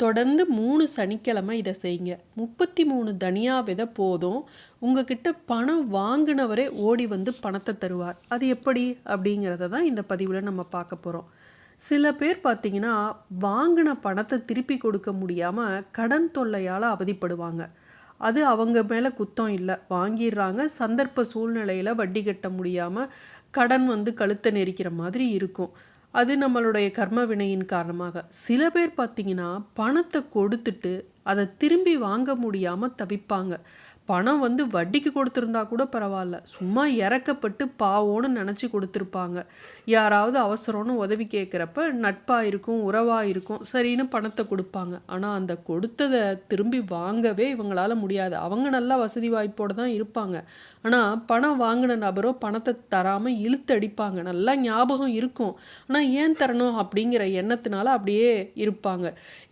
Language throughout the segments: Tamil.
தொடர்ந்து மூணு சனிக்கிழமை இதை செய்யுங்க. முப்பத்தி மூணு தனியா விதை போதும். உங்ககிட்ட பணம் வாங்கினவரே ஓடி வந்து பணத்தை தருவார். அது எப்படி? அப்படிங்கிறத தான் இந்த பதிவில் நம்ம பார்க்க போகிறோம் சில பேர் பார்த்தீங்கன்னா வாங்கின பணத்தை திருப்பி கொடுக்க முடியாமல் கடன் தொல்லையால் அவதிப்படுவாங்க. அது அவங்க மேலே குத்தம் இல்லை. வாங்கிடுறாங்க. சந்தர்ப்ப சூழ்நிலையில் வட்டி கட்ட முடியாமல் கடன் வந்து கழுத்தை நெரிக்கிற மாதிரி இருக்கும். அது நம்மளுடைய கர்ம வினையின் காரணமாக. சில பேர் பார்த்தீங்கன்னா பணத்தை கொடுத்துட்டு அதை திரும்பி வாங்க முடியாமல் தவிப்பாங்க. பணம் வந்து வட்டிக்கு கொடுத்துருந்தா கூட பரவாயில்ல. சும்மா இறக்கப்பட்டு பாவோன்னு நினச்சி கொடுத்துருப்பாங்க. யாராவது அவசரம்னு உதவி கேட்குறப்ப நட்பாக இருக்கும் உறவாக இருக்கும் சரின்னு பணத்தை கொடுப்பாங்க. ஆனால் அந்த கொடுத்ததை திரும்பி வாங்கவே இவங்களால முடியாது. அவங்க நல்லா வசதி வாய்ப்போடு தான் இருப்பாங்க. ஆனால் பணம் வாங்கின நபரோ பணத்தை தராமல் இழுத்தடிப்பாங்க நல்லா ஞாபகம் இருக்கும். ஆனால் ஏன் தரணும் அப்படிங்கிற எண்ணத்தினால அப்படியே இருப்பாங்க.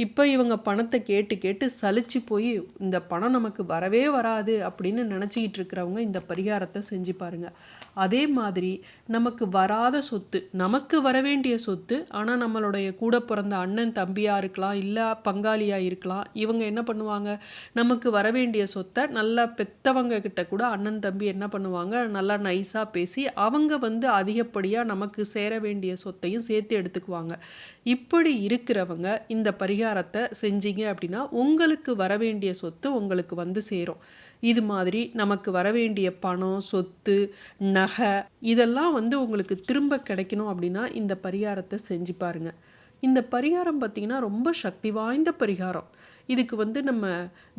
இப்போ இவங்க பணத்தை கேட்டு கேட்டு சலிச்சு போய் இந்த பணம் நமக்கு வரவே வராது. அப்படின்னு நினச்சிக்கிட்டு இருக்கிறவங்க இந்த பரிகாரத்தை செஞ்சு பாருங்க. அதே மாதிரி நமக்கு வராத சொத்து நமக்கு வர வேண்டிய சொத்து ஆனால் நம்மளுடைய கூட பிறந்த அண்ணன் தம்பியாக இருக்கலாம் இல்லை பங்காளியாக இருக்கலாம் இவங்க என்ன பண்ணுவாங்க? நமக்கு வர வேண்டிய சொத்தை நல்லா பெத்தவங்க கிட்ட கூட அண்ணன் தம்பி என்ன பண்ணுவாங்க? நல்லா நைஸாக பேசி அவங்க வந்து அதிகப்படியாக நமக்கு சேர வேண்டிய சொத்தையும் சேர்த்து எடுத்துக்குவாங்க. இப்படி இருக்கிறவங்க இந்த பரிகாரத்தை செஞ்சீங்க அப்படின்னா உங்களுக்கு வர வேண்டிய சொத்து உங்களுக்கு வந்து சேரும். இது மாதிரி நமக்கு வர வேண்டிய பணம் சொத்து நகை இதெல்லாம் வந்து உங்களுக்கு திரும்ப கிடைக்கணும் அப்படின்னா இந்த பரிகாரத்தை செஞ்சு பாருங்க. இந்த பரிகாரம் பார்த்திங்கன்னா ரொம்ப சக்தி வாய்ந்த பரிகாரம். இதுக்கு வந்து நம்ம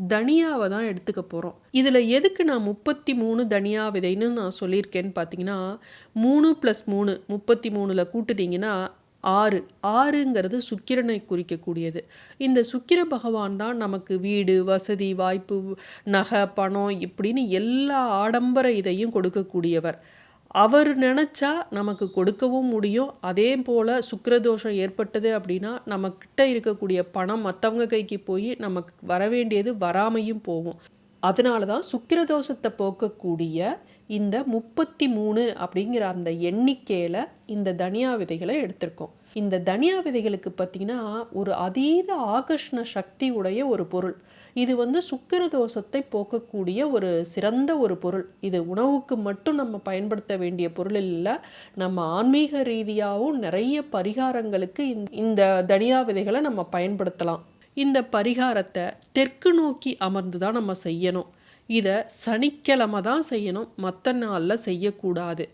தனியாவை தான் எடுத்துக்க போகிறோம் இதில் எதுக்கு நான் முப்பத்தி மூணு தனியா விதைன்னு நான் சொல்லியிருக்கேன்னு பார்த்தீங்கன்னா மூணு ப்ளஸ் மூணு முப்பத்தி மூணில் கூட்டுட்டிங்கன்னா ஆறு. ஆறுங்கிறது சுக்கிரனை குறிக்கக்கூடியது. இந்த சுக்கிர பகவான் தான் நமக்கு வீடு வசதி வாய்ப்பு நகை பணம் இப்படின்னு எல்லா ஆடம்பர இதையும் கொடுக்கக்கூடியவர். அவர் நினச்சா நமக்கு கொடுக்கவும் முடியும். அதே போல் சுக்கரதோஷம் ஏற்பட்டது அப்படின்னா நம்மக்கிட்ட இருக்கக்கூடிய பணம் மற்றவங்க கைக்கு போய் நமக்கு வர வேண்டியது வராமையும் போகும். அதனால தான் சுக்கிரதோஷத்தை போக்கக்கூடிய இந்த முப்பத்தி மூணு அப்படிங்கிற அந்த எண்ணிக்கையில் இந்த தனியா விதைகளை எடுத்திருக்கோம். இந்த தனியா விதைகளுக்கு பார்த்திங்கன்னா ஒரு அதீத ஆகர்ஷ்ண சக்தி உடைய ஒரு பொருள். இது வந்து சுக்கிர தோஷத்தை போக்கக்கூடிய ஒரு சிறந்த ஒரு பொருள். இது உணவுக்கு மட்டும் நம்ம பயன்படுத்த வேண்டிய பொருள் இல்லை நம்ம ஆன்மீக ரீதியாகவும் நிறைய பரிகாரங்களுக்கு இந்த தனியா விதைகளை நம்ம பயன்படுத்தலாம். இந்த பரிகாரத்தை தெற்கு நோக்கி அமர்ந்து தான் நம்ம செய்யணும். இதை சனிக்கிழமை தான் செய்யணும். மற்ற நாளில் செய்யக்கூடாது.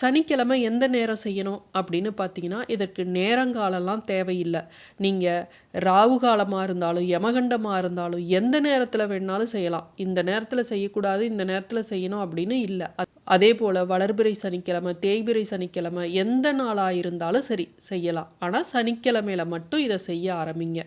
சனிக்கிழமை எந்த நேரம் செய்யணும் அப்படின்னு பார்த்தீங்கன்னா இதற்கு நேரங்காலம்லாம் தேவையில்லை. நீங்கள் ராவு காலமாக இருந்தாலும் யமகண்டமாக இருந்தாலும் எந்த நேரத்தில் வேணாலும் செய்யலாம். இந்த நேரத்தில் செய்யக்கூடாது இந்த நேரத்தில் செய்யணும் அப்படின்னு இல்லை. அதே போல் வளர்பிறை சனிக்கிழமை தேய்பிறை சனிக்கிழமை எந்த நாளாக இருந்தாலும் சரி செய்யலாம். ஆனால் சனிக்கிழமையில் மட்டும் இதை செய்ய ஆரம்பிங்க.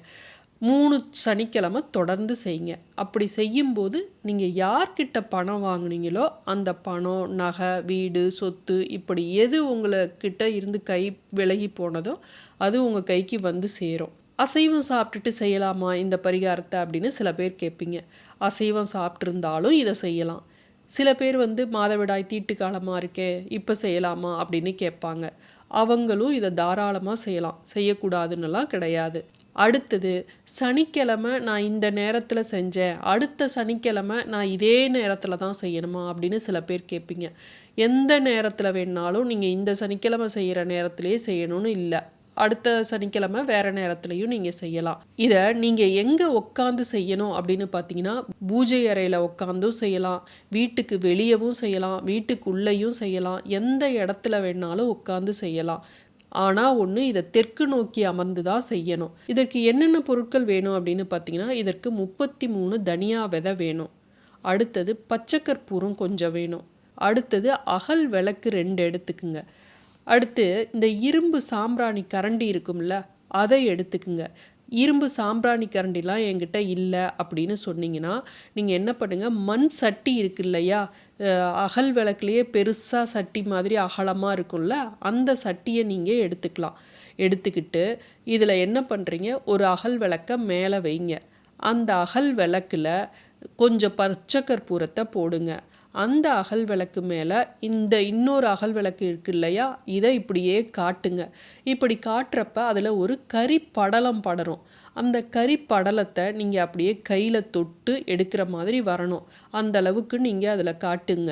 மூணு சனிக்கிழமை தொடர்ந்து செய்யுங்க. அப்படி செய்யும்போது நீங்கள் யார்கிட்ட பணம் வாங்கினீங்களோ அந்த பணம் நகை வீடு சொத்து இப்படி எது உங்கள்கிட்ட இருந்து கை விலகி போனதோ அது உங்கள் கைக்கு வந்து சேரும். அசைவம் சாப்பிட்டுட்டு செய்யலாமா இந்த பரிகாரத்தை அப்படின்னு சில பேர் கேட்பீங்க. அசைவம் சாப்பிட்ருந்தாலும் இதை செய்யலாம். சில பேர் வந்து மாதவிடாய் தீட்டு காலமாக இருக்கே இப்போ செய்யலாமா? அப்படின்னு கேட்பாங்க. அவங்களும் இதை தாராளமாக செய்யலாம். செய்யக்கூடாதுன்னெல்லாம் கிடையாது. அடுத்தது சனிக்கிழமை நான் இந்த நேரத்தில் செஞ்சேன். அடுத்த சனிக்கிழமை நான் இதே நேரத்தில் தான் செய்யணுமா அப்படின்னு சில பேர் கேட்பீங்க. எந்த நேரத்தில் வேணாலும் நீங்கள் இந்த சனிக்கிழமை செய்கிற நேரத்திலே செய்யணும்னு இல்லை. அடுத்த சனிக்கிழமை வேறு நேரத்துலையும் நீங்கள் செய்யலாம். இதை நீங்கள் எங்கே உட்காந்து செய்யணும் அப்படின்னு பார்த்தீங்கன்னா பூஜை அறையில் உட்காந்தும் செய்யலாம். வீட்டுக்கு வெளியவும் செய்யலாம். வீட்டுக்குள்ளேயும் செய்யலாம். எந்த இடத்துல வேணாலும் உட்காந்து செய்யலாம். ஆனால் ஒன்று இதை தெற்கு நோக்கி அமர்ந்து தான் செய்யணும். இதற்கு என்னென்ன பொருட்கள் வேணும் அப்படின்னு பார்த்தீங்கன்னா இதற்கு முப்பத்தி மூணு தனியா விதை வேணும். அடுத்தது பச்சைக்கற்பூரம் கொஞ்சம் வேணும். அடுத்தது அகல் விளக்கு ரெண்டு எடுத்துக்குங்க. அடுத்து இந்த இரும்பு சாம்பிராணி கரண்டி இருக்கும்ல அதை எடுத்துக்குங்க. இரும்பு சாம்பிராணி கரண்டிலாம் என்கிட்ட இல்லை அப்படின்னு சொன்னீங்கன்னா நீங்கள் என்ன பண்ணுங்கள் மண் சட்டி இருக்கு இல்லையா? அகல் விளக்குலேயே பெருசாக சட்டி மாதிரி அகலமாக இருக்கும்ல அந்த சட்டியை நீங்கள் எடுத்துக்கலாம். எடுத்துக்கிட்டு இதில் என்ன பண்ணுறீங்க ஒரு அகல் விளக்கை மேலே வைங்க. அந்த அகல் விளக்கில் கொஞ்சம் பச்சை கற்பூரத்தை போடுங்க. அந்த அகல் விளக்கு மேலே இந்த இன்னொரு அகல் விளக்கு இருக்கு இல்லையா? இதை இப்படியே காட்டுங்க. இப்படி காட்டுறப்ப அதில் ஒரு கறி படலம் படரும். அந்த கறி படலத்தை நீங்கள் அப்படியே கையில் தொட்டு எடுக்கிற மாதிரி வரணும். அந்த அளவுக்கு நீங்கள் அதில் காட்டுங்க.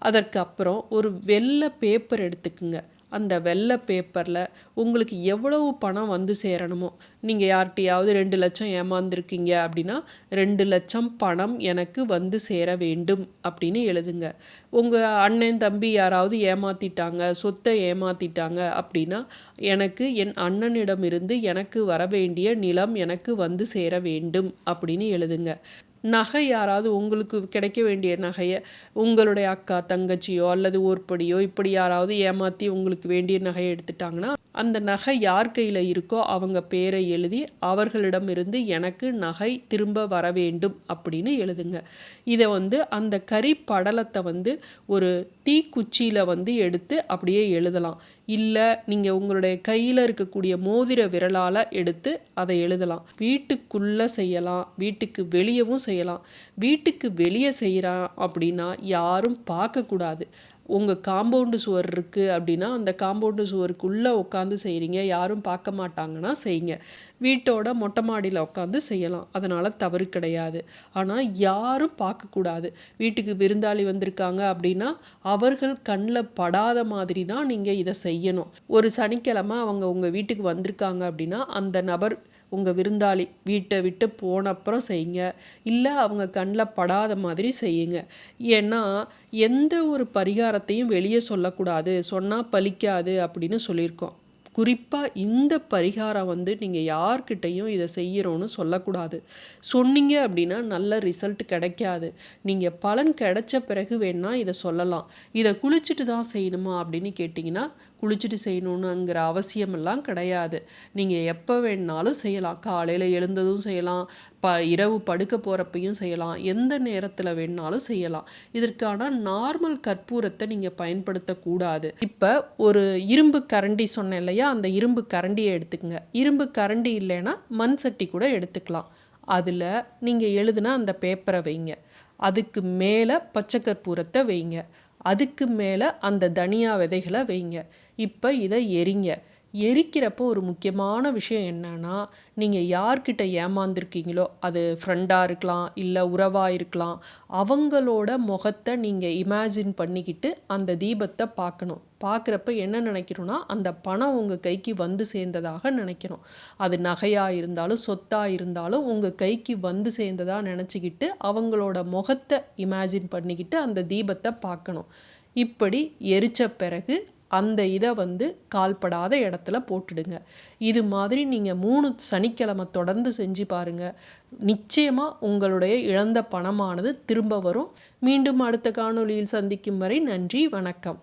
அதற்கு அப்புறம் ஒரு வெள்ளை பேப்பர் எடுத்துக்குங்க. அந்த வெள்ளை பேப்பரில் உங்களுக்கு எவ்வளவு பணம் வந்து சேரணுமோ? நீங்கள் யார்கிட்டையாவது ரெண்டு லட்சம் ஏமாந்துருக்கீங்க அப்படின்னா ரெண்டு லட்சம் பணம் எனக்கு வந்து சேர வேண்டும் அப்படின்னு எழுதுங்க. உங்கள் அண்ணன் தம்பி யாராவது ஏமாற்றிட்டாங்க சொத்தை ஏமாற்றிட்டாங்க அப்படின்னா எனக்கு என் அண்ணனிடமிருந்து எனக்கு வர வேண்டிய நிலம் எனக்கு வந்து சேர வேண்டும் அப்படின்னு எழுதுங்க. நகை யாராவது உங்களுக்கு கிடைக்க வேண்டிய நகையை உங்களுடைய அக்கா தங்கச்சியோ அல்லது ஓர்படியோ இப்படி யாராவது ஏமாற்றி உங்களுக்கு வேண்டிய நகையை எடுத்துட்டாங்கன்னா அந்த நகை யார் கையில் இருக்கோ அவங்க பேரை எழுதி அவர்களிடமிருந்து எனக்கு நகை திரும்ப வர வேண்டும் அப்படின்னு எழுதுங்க. இதை வந்து அந்த கறி படலத்தை வந்து ஒரு தீக்குச்சியில் வந்து எடுத்து அப்படியே எழுதலாம். இல்லை நீங்கள் உங்களுடைய கையில் இருக்கக்கூடிய மோதிர விரலால் எடுத்து அதை எழுதலாம். வீட்டுக்குள்ளே செய்யலாம் வீட்டுக்கு வெளியவும் செய்யலாம். வீட்டுக்கு வெளியே செய்கிறான் அப்படின்னா யாரும் பார்க்கக்கூடாது. உங்கள் காம்பவுண்டு சுவர் இருக்குது அப்படின்னா அந்த காம்பவுண்டு சுவருக்குள்ளே உட்காந்து செய்கிறீங்க யாரும் பார்க்க மாட்டாங்கன்னா செய்யுங்க. வீட்டோட மொட்டை மாடியில் உட்காந்து செய்யலாம். அதனால் தவறு கிடையாது. ஆனால் யாரும் பார்க்கக்கூடாது வீட்டுக்கு விருந்தாளி வந்திருக்காங்க அப்படின்னா அவர்கள் கண்ணில் படாத மாதிரி தான் நீங்கள் இதை செய்யணும். ஒரு சனிக்கிழமை அவங்க உங்கள் வீட்டுக்கு வந்திருக்காங்க அப்படின்னா அந்த நபர் உங்கள் விருந்தாளி வீட்டை விட்டு போன அப்புறம் செய்யுங்க. இல்லை அவங்க கண்ணில் படாத மாதிரி செய்யுங்க. ஏன்னா எந்த ஒரு பரிகாரத்தையும் வெளியே சொல்லக்கூடாது. சொன்னால் பலிக்காது அப்படின்னு சொல்லியிருக்கோம். குறிப்பாக இந்த பரிகாரம் வந்து நீங்கள் யார்கிட்டையும் இதை செய்கிறோன்னு சொல்லக்கூடாது. சொன்னீங்க அப்படின்னா நல்ல ரிசல்ட் கிடைக்காது. நீங்கள் பலன் கிடைச்ச பிறகு வேணால் இதை சொல்லலாம். இதை குளிச்சுட்டு தான் செய்யணுமா அப்படின்னு கேட்டிங்கன்னா குளிச்சுட்டு செய்யணுன்னுங்கிற அவசியமெல்லாம் கிடையாது. நீங்கள் எப்போ வேணாலும் செய்யலாம். காலையில் எழுந்ததும் செய்யலாம். ப இரவு படுக்க போகிறப்பையும் செய்யலாம். எந்த நேரத்தில் வேணாலும் செய்யலாம். இதற்கான நார்மல் கற்பூரத்தை நீங்கள் பயன்படுத்தக்கூடாது. இப்போ ஒரு இரும்பு கரண்டி சொன்னேன் இல்லையா? அந்த இரும்பு கரண்டியை எடுத்துக்கங்க. இரும்பு கரண்டி இல்லைன்னா மண் சட்டி கூட எடுத்துக்கலாம். அதில் நீங்கள் எழுதுனா அந்த பேப்பரை வைங்க. அதுக்கு மேலே பச்சை கற்பூரத்தை வைங்க. அதுக்கு மேலே அந்த தனியா விதைகளை வைங்க. இப்போ இதை எரிங்க. எரிக்கிறப்போ ஒரு முக்கியமான விஷயம் என்னன்னா நீங்கள் யார்கிட்ட ஏமாந்துருக்கீங்களோ அது ஃப்ரெண்டாக இருக்கலாம் இல்லை உறவாக இருக்கலாம் அவங்களோட முகத்தை நீங்கள் இமேஜின் பண்ணிக்கிட்டு அந்த தீபத்தை பார்க்கணும். பார்க்குறப்ப என்ன நினைக்கிறோன்னா அந்த பணம் உங்கள் கைக்கு வந்து சேர்ந்ததாக நினைக்கணும் அது நகையாக இருந்தாலும் சொத்தாக இருந்தாலும் உங்கள் கைக்கு வந்து சேர்ந்ததாக நினச்சிக்கிட்டு அவங்களோட முகத்தை இமேஜின் பண்ணிக்கிட்டு அந்த தீபத்தை பார்க்கணும். இப்படி எரித்த பிறகு அந்த இதை வந்து கால்படாத இடத்துல போட்டுடுங்க. இது மாதிரி நீங்கள் மூணு சனிக்கிழமை தொடர்ந்து செஞ்சு பாருங்கள் நிச்சயமாக உங்களுடைய இழந்த பணமானது திரும்ப வரும். மீண்டும் அடுத்த காணொளியில் சந்திக்கும் வரை நன்றி வணக்கம்.